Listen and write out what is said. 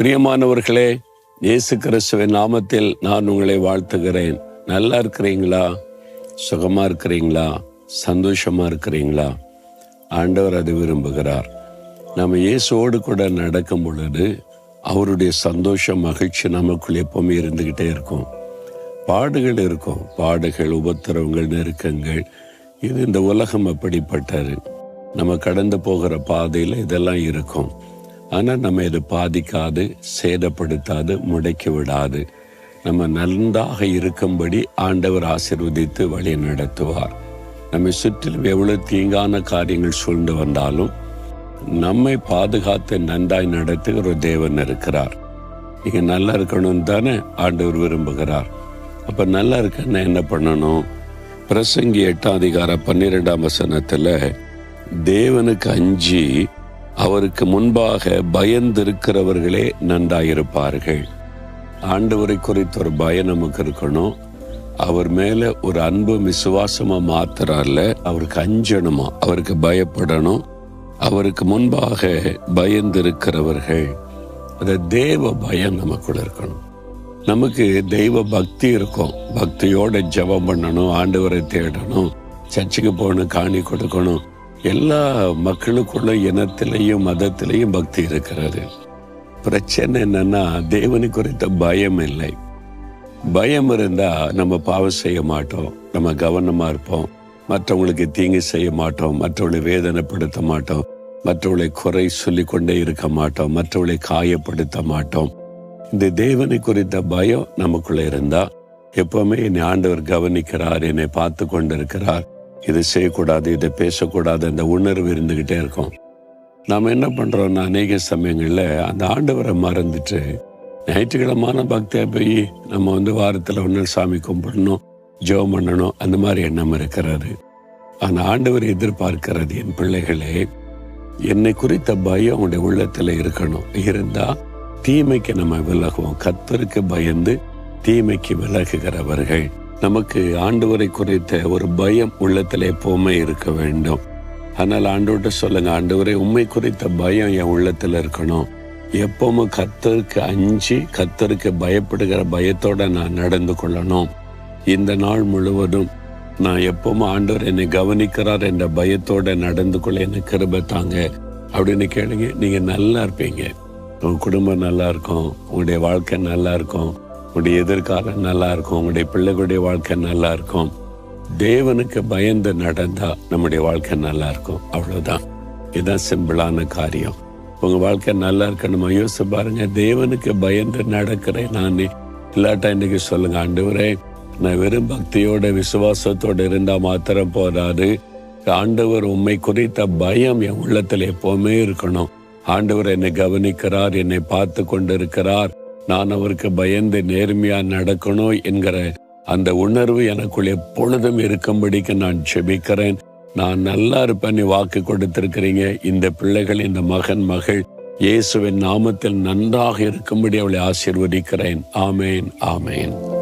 பிரியமானவர்களே இயேசு கிறிஸ்துவின் நாமத்தில் நான் உங்களை வாழ்த்துகிறேன். நல்லா இருக்கிறீங்களா? சுகமாக இருக்கிறீங்களா? சந்தோஷமாக இருக்கிறீங்களா? ஆண்டவர் அது விரும்புகிறார். நம்ம இயேசுவோடு கூட நடக்கும் பொழுது அவருடைய சந்தோஷம் மகிழ்ச்சி நமக்குள் எப்பவுமே இருந்துக்கிட்டே இருக்கும். பாடுகள் இருக்கும். பாடுகள் உபத்திரவங்கள் நெருக்கங்கள். இது இந்த உலகம் அப்படிப்பட்டது. நம்ம கடந்து போகிற பாதையில் இதெல்லாம் இருக்கும். ஆனால் நம்ம இது பாதிக்காது சேதப்படுத்தாது முடக்கி விடாது. நம்ம நன்றாக இருக்கும்படி ஆண்டவர் ஆசிர்வதித்து வழி நடத்துவார். நம்மை சுற்றிலும் எவ்வளவு தீங்கான காரியங்கள் சூழ்ந்து வந்தாலும் நம்மை பாதுகாத்து நன்றாய் நடத்துகிற ஒரு தேவன் இருக்கிறார். நீங்கள் நல்லா இருக்கணும்னு தானே ஆண்டவர் விரும்புகிறார். அப்போ நல்லா இருக்கன்னா என்ன பண்ணணும்? பிரசங்கி எட்டாம் அதிகார பன்னிரெண்டாம் வசனத்தில் தேவனுக்கு அஞ்சி அவருக்கு முன்பாக பயந்திருக்கிறவர்களே நன்றாயிருப்பார்கள். ஆண்டவரை குறித்த ஒரு பயம் நமக்கு இருக்கணும். அவர் மேல ஒரு அன்பு விசுவாசமா மாத்திரல்ல அவருக்கு அஞ்சணுமா? அவருக்கு பயப்படணும். அவருக்கு முன்பாக பயந்திருக்கிறவர்கள் அந்த தேவ பயம் நமக்குள்ள இருக்கணும். நமக்கு தெய்வ பக்தி இருக்கும். பக்தியோட ஜெபம் பண்ணணும் ஆண்டவரை தேடணும் சர்ச்சுக்கு போகணும் காணி கொடுக்கணும். எல்லா மக்களுக்குள்ள இனத்திலையும் மதத்திலையும் பக்தி இருக்கிறது. பிரச்சனை என்னன்னா தேவனை குறித்த பயம் இல்லை. பயம் இருந்தா நம்ம பாவம் செய்ய மாட்டோம். நம்ம கவனமா இருப்போம். மற்றவங்களுக்கு தீங்கு செய்ய மாட்டோம். மற்றவங்களை வேதனைப்படுத்த மாட்டோம். மற்றவர்களை குறை சொல்லி கொண்டே இருக்க மாட்டோம். மற்றவர்களை காயப்படுத்த மாட்டோம். இந்த தேவனை குறித்த பயம் நமக்குள்ள இருந்தா எப்பவுமே என்னை ஆண்டவர் கவனிக்கிறார் என்னை பார்த்து கொண்டிருக்கிறார் இது செய்யக்கூடாது இதை பேசக்கூடாது அந்த உணர்வு இருந்துகிட்டே இருக்கும். நாம் என்ன பண்றோம்னா அநேக சமயங்களில் அந்த ஆண்டவரை மறந்துட்டு ஞாயிற்றுக்கிழமான பக்தியாக போய் நம்ம வந்து வாரத்தில் ஒன்று சாமி கும்பிடணும் ஜெபம் பண்ணணும் அந்த மாதிரி எண்ணம் இருக்கிறது. அந்த ஆண்டவர் எதிர்பார்க்கிறது என் பிள்ளைகளே என்னை குறித்த பயம் உங்களுடைய உள்ளத்தில் இருக்கணும். இருந்தால் தீமைக்கு நம்ம விலகுவோம். கத்தருக்கு பயந்து தீமைக்கு விலகுகிறவர்கள். நமக்கு ஆண்டவரை குறித்த ஒரு பயம் உள்ளத்துல எப்பவுமே இருக்க வேண்டும். ஆனால் ஆண்டவர்கிட்ட சொல்லுங்க ஆண்டவரை உண்மை குறித்த பயம் என் உள்ளத்துல இருக்கணும். எப்பவும் கத்தருக்கு அஞ்சு கத்தருக்கு பயப்படுகிற பயத்தோட நான் நடந்து கொள்ளணும். இந்த நாள் முழுவதும் நான் எப்பவும் ஆண்டவர் என்னை கவனிக்கிறார் என்ற பயத்தோட நடந்து கொள்ள என்ன கிருபை தாங்க. அப்படின்னு கேளுங்க நீங்க நல்லா இருப்பீங்க. உன் குடும்பம் நல்லா இருக்கும். உங்களுடைய வாழ்க்கை நல்லா இருக்கும். உங்களுடைய எதிர்காலம் நல்லா இருக்கும் உங்களுடைய பிள்ளைகளுடைய வாழ்க்கை நல்லா இருக்கும் தேவனுக்கு பயந்து நடந்தா நம்முடைய வாழ்க்கை நல்லா இருக்கும் அவ்வளவுதான். இதுதான் சிம்பிளான காரியம். உங்க வாழ்க்கை நல்லா இருக்கணுமா யோசிச்சு பாருங்க. தேவனுக்கு பயந்து நடக்கிறேன் நான். இல்லாட்டா இன்னைக்கு சொல்லுங்க ஆண்டவரே நான் வெறும் பக்தியோட விசுவாசத்தோட இருந்தா மாத்திரம் போதாது. ஆண்டவர் உண்மை குறித்த பயம் என் உள்ளத்துல எப்பவுமே இருக்கணும். ஆண்டவர் என்னை கவனிக்கிறார் என்னை பார்த்து கொண்டிருக்கிறார் நான் அவருக்கு பயந்து நேர்மையா நடக்கணும் என்கிற அந்த உணர்வு எனக்குள் எப்பொழுதும் இருக்கும்படிக்கு நான் செபிக்கிறேன். நான் நல்லா இருப்பேன் நீ வாக்கு கொடுத்திருக்கிறீங்க. இந்த பிள்ளைகள் இந்த மகன் மகள் இயேசுவின் நாமத்தில் நன்றாக இருக்கும்படி அவளை ஆசிர்வதிக்கிறேன். ஆமேன் ஆமேன்.